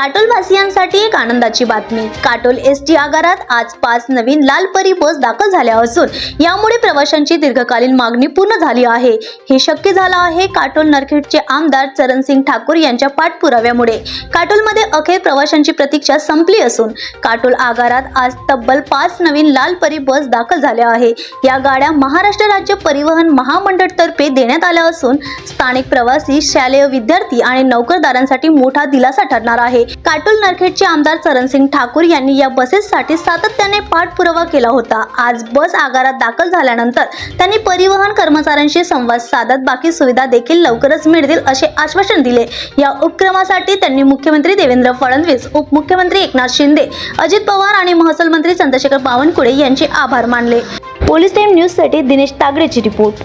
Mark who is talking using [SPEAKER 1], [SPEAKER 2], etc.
[SPEAKER 1] काटोलवासियांसाठी एक आनंदाची बातमी. काटोल एस टी आगारात आज पाच नवीन लालपरी बस दाखल झाल्या असून यामुळे प्रवाशांची दीर्घकालीन मागणी पूर्ण झाली आहे. हे शक्य झालं आहे काटोल नरखेडचे आमदार चरणसिंग ठाकूर यांच्या पाठपुराव्यामुळे. काटोलमध्ये अखेर प्रवाशांची प्रतीक्षा संपली असून काटोल आगारात आज तब्बल पाच नवीन लालपरी बस दाखल झाल्या आहे. या गाड्या महाराष्ट्र राज्य परिवहन महामंडळतर्फे देण्यात आल्या असून स्थानिक प्रवासी शालेय विद्यार्थी आणि नोकरदारांसाठी मोठा दिलासा ठरणार आहे. काटोल नरखेडचे आमदार चरणसिंग ठाकूर यांनी या बसेससाठी सातत्याने पाठपुरावा केला होता. आज बस आगारात दाखल झाल्यानंतर त्यांनी परिवहन कर्मचाऱ्यांशी संवाद साधत बाकी सुविधा देखील लवकरच मिळतील असे आश्वासन दिले. या उपक्रमासाठी त्यांनी मुख्यमंत्री देवेंद्र फडणवीस उपमुख्यमंत्री एकनाथ शिंदे अजित पवार आणि महसूल मंत्री चंद्रशेखर बावनकुळे यांचे आभार मानले. पोलीस टाइम न्यूजसाठी दिनेश तागडेची रिपोर्ट.